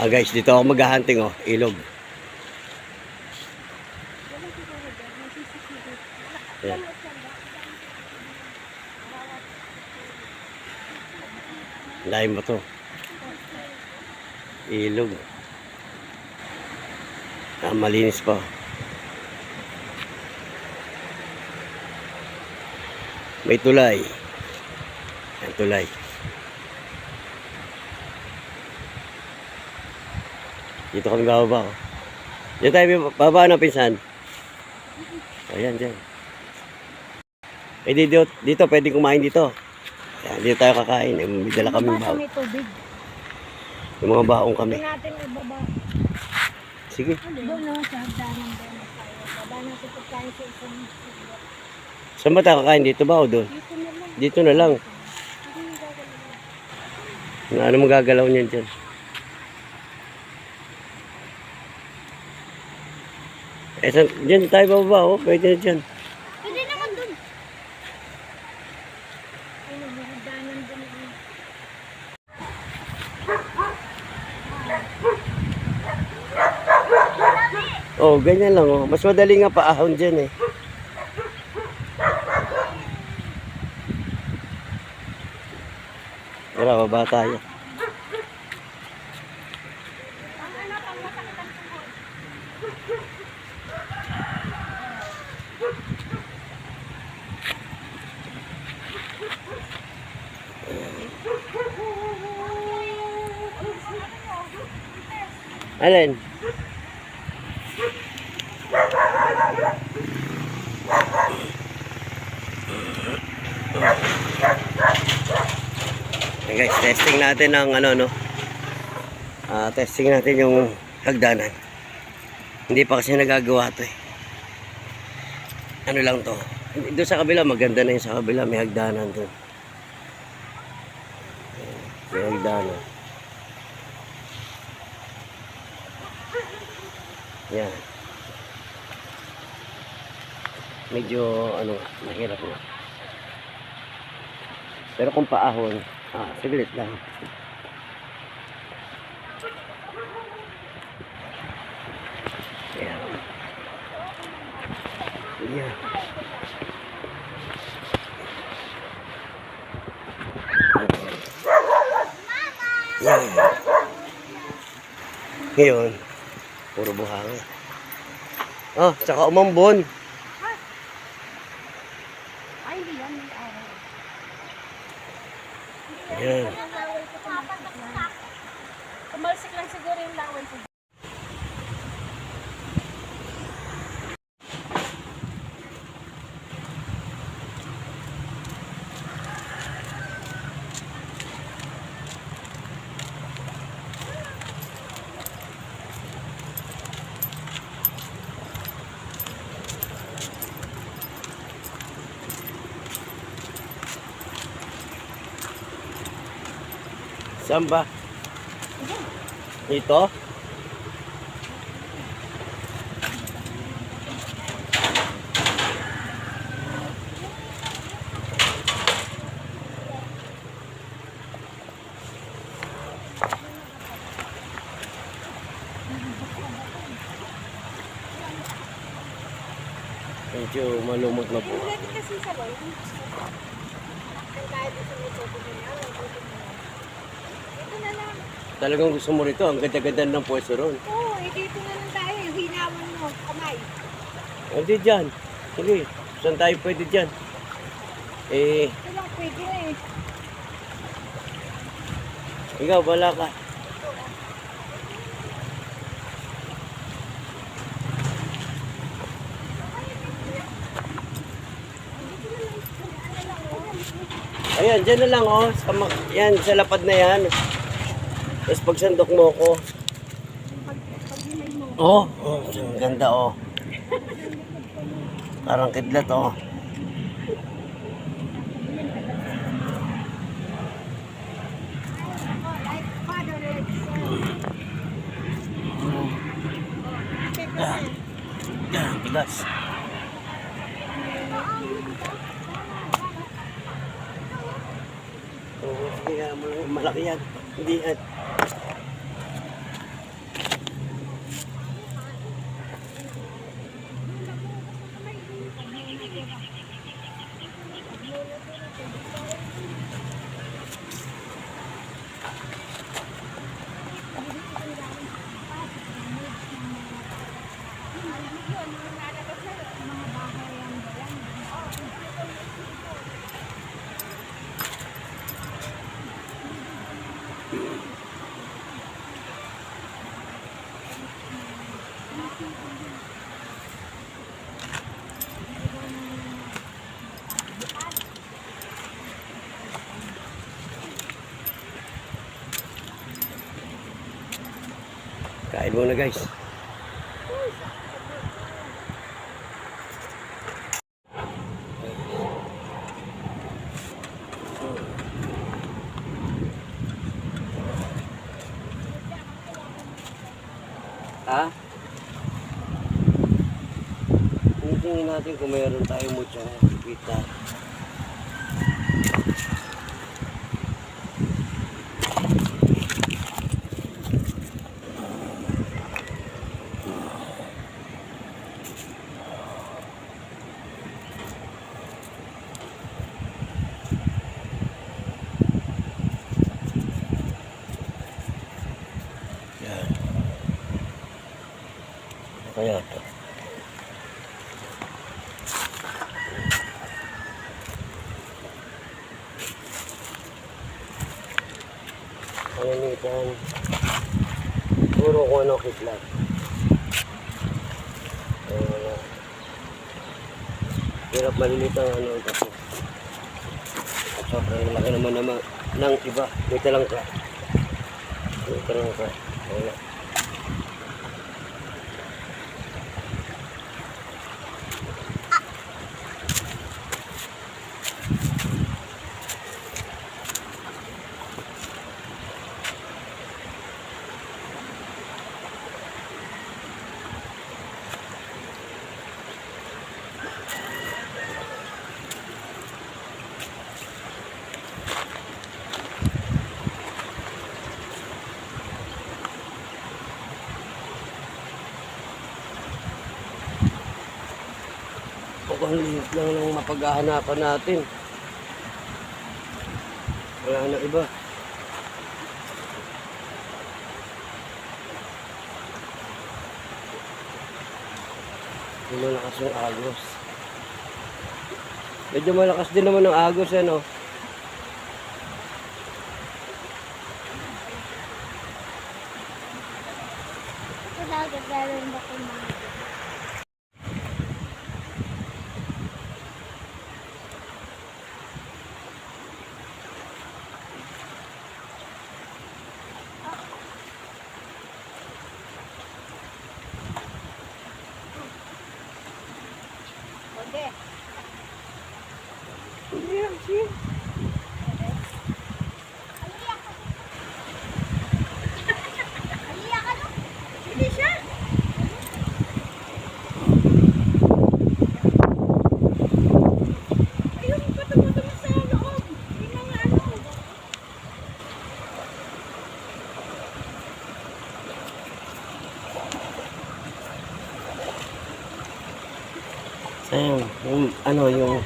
Ah guys, dito ako maghahunting oh, ilog. Ayan. Lain ba to? Ilog. Ah, malinis pa. May tulay. Yan tulay. Dito kami bababa. Oh. Diyan tayo bababa na pinsan. Ayan, dyan. Eh, dito, dito pwede kumain dito. Ayan, dito tayo kakain. Eh, May dala kaming Basta baon. may tubig. Yung mga baong kami. Doon natin ibaba. Sige. Doon no, sa hagdanan doon. Baba natin pagkain sa isang. Saan ba tayo kakain? Dito ba o doon? Dito na lang. Dito na lang. Hindi. Ano, ano magagalaw niyan dyan? Eh, dyan tayo bababa, oh. Pwede na dyan. Pwede naman. Ay, hagdanan doon. Oh, ganyan lang, oh. Mas madali nga paahon dyan, eh. Tara, baba tayo. Alin? Okay guys, testing natin ang ano no. Ah, testing natin yung hagdanan. Hindi pa kasi nagagawa 'to eh. Ano lang 'to. Doon sa kabila maganda na yung sa kabila, may hagdanan doon. May hagdanan. Yan. Medyo ano, mahirap na. Pero kung paahon, ah, saglit lang. Yan. Yan. Yan. Ngayon, puro buhangin. Ah, tsaka umambon. Ay, hindi yan. May araw. Yan. Kumalsik lang siguro yung laway ko. Saan ba? Ito? Medyo malumot na po. Kasi sa boy. Ang kahit gusto mo ito, Ito na lang. Talagang gusto mo rito. Ang ganda-ganda ng pwesto ron. Oo, eh, dito na lang tayo. Hinawan mo, kamay. Hindi dyan. Sige. Saan tayo pwede dyan? Eh, Ito lang pwede na eh. ikaw, wala ka. Ayan, dyan na lang oh. Sa, yan, sa lapad na yan. Tapos pagsandok mo ko. Oh, oh, ang ganda oh. Parang kidlat oh. Tigas. Oh, malaki yan. Hindi yan. Kain muna guys. Ha? Tingin natin kung mayroon tayong mutsang kita. Kaya ito? Kalimitan. Puro ko ano kidlat. Na. Hirap maliliit ang ano. At sobrang laki naman naman ng iba. May talang ka. May talang ka. Ayun Mukhang liit lang ng mapaghahanapan natin. Wala na iba. Hindi malakas yung agos. Medyo malakas din naman ang agos ano. Ito daw, gagawin ba kung mga Okay. Aliya ka no? Hindi siya. Ayun, patama-tama sa loob. Hindi na nga ano. Sayang, yung ano yung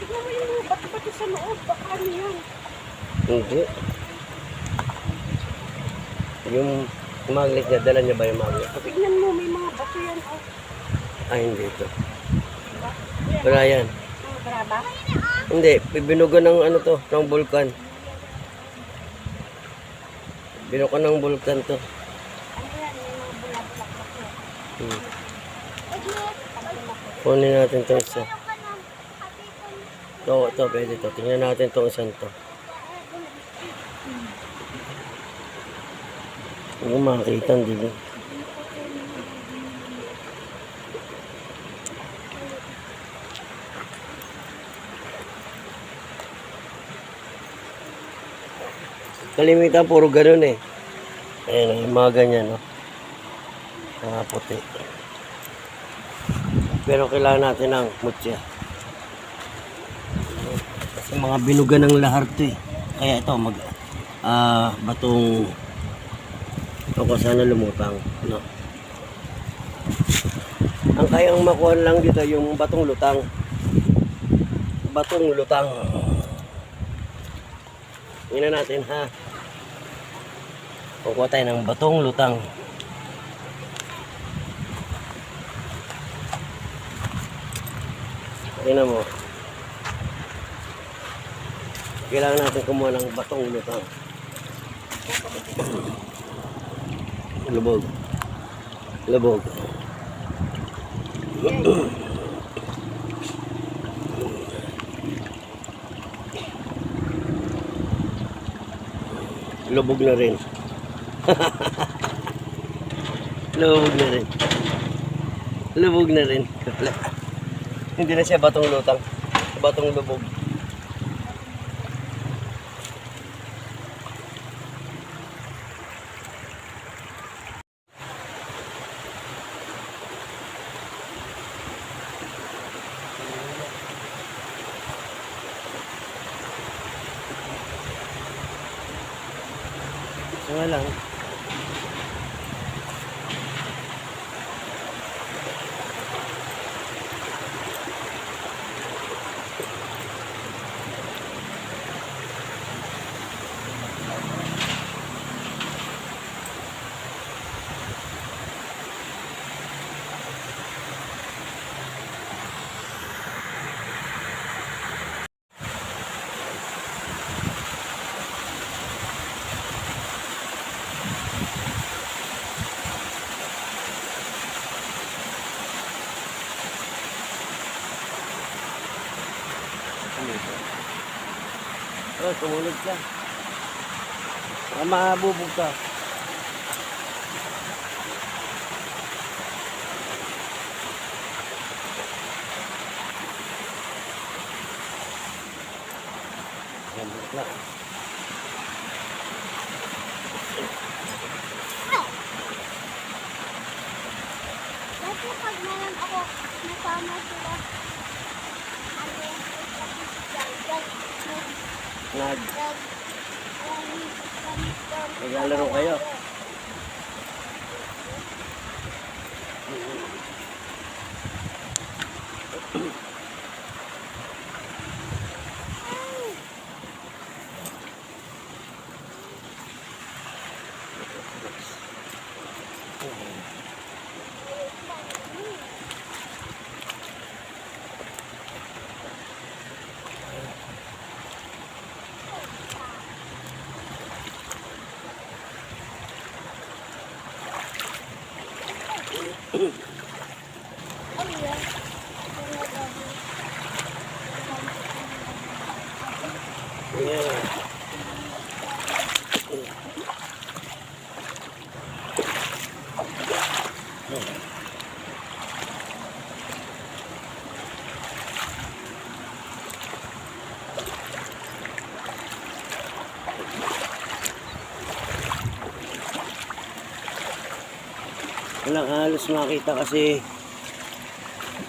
Tignan mo yung mga bati-bati sa loob. Baka ano yan? hindi. Yung magnet niya, dala niya ba yung magnet? Tignan mo, may mga bato yan. Oh. Ay, hindi ito. Wala yan. Mga graba. Hindi, binugan ng ano to, ng bulkan. Binukan ng bulkan to. Ano yan? May mga bulak-bulak bato. Hmm. Kunin natin to isa. Ito, ito, pwede to. Tingnan natin to isang to. Hindi ko makakita, hindi ko. Kalimitan, puro ganun eh. Ayan, yung mga ganyan, no? Mga puti. Pero kailangan natin ng mutya. Kasi mga binugan ng lahar to eh. Kaya ito, mag, ah, batong, ito ko sana lumutang, no? Ang kayang makuha lang dito yung batong lutang. Batong lutang. Tingnan natin ha. Kukuha tayo ng batong lutang. Tingnan mo. Kailangan natin kumuha ng batong lutang. Lubog. Lubog. Lubog na rin. Lubog na rin. Lubog na rin. Hindi na siya batong lutang. Batong lubog. Ito nga lang. Ano ito? Oh, tumulog ka. Ah, mabubog ka. Yan, bukla. Dati pag ngayon ako nasama sila, ano, nag, nag, Nag, nag, Naglalaro kayo? Boom. Halos makita kasi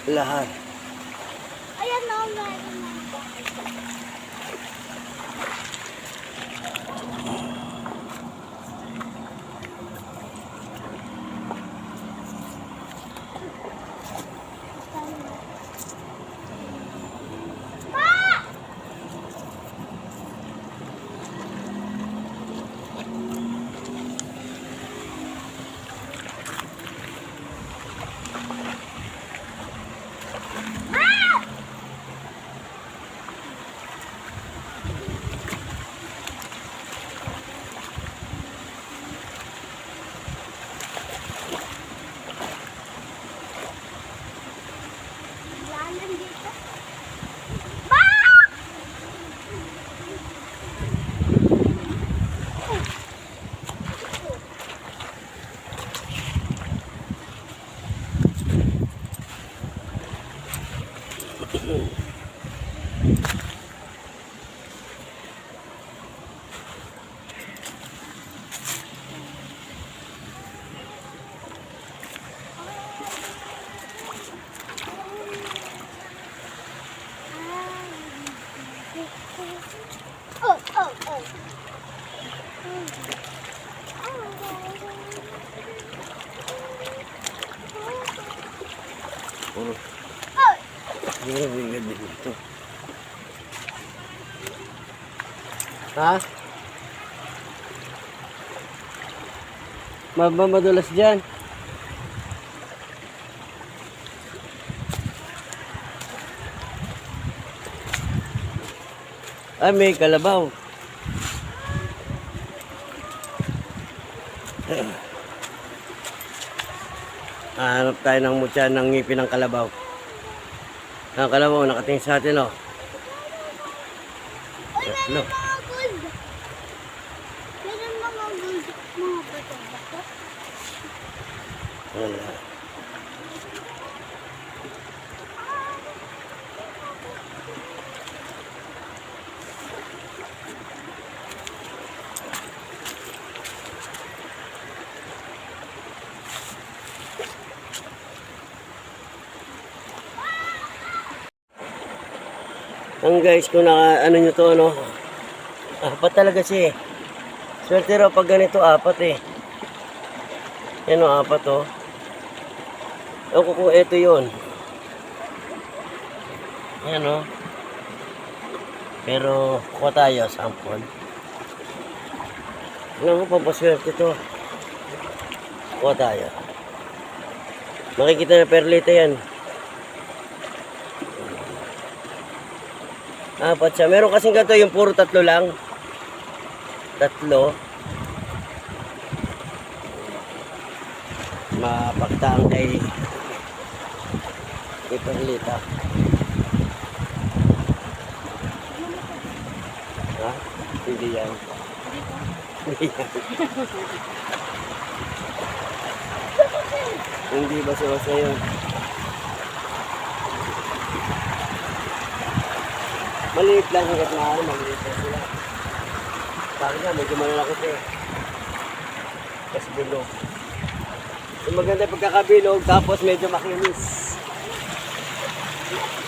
lahat. Ayan na, meron na. Lalan Ha? Maba madulas dyan. Ay, may kalabaw. Hanap tayo ng mutya ng ngipin ng kalabaw. Ang kalabaw, nakatingin sa atin, oh. Uy, meron Ano? mga gold. Bato-bato. Wala. Ang guys, kung naka, ano nyo to, ano, apat talaga siya eh. Swerte raw pag ganito, apat eh. Yan o, apat o. Ewan ko ito yun. Yan o. Pero, kuha tayo, sample. Ano mo, pampaswerte to. Kuha tayo. Makikita na perlita yan. Apat siya. Meron kasing ganito yung puro tatlo lang. Tatlo. Mapagtaang kay kay Perlita. Ha? Hindi yan. Hindi yan. Hindi ba sa yun? Maliit lang hanggat na ano, maliit lang sila. Sabi nga, medyo malalaki ito eh. Tapos bilog. Yung maganda pagkakabilog, tapos medyo makinis. Thank you.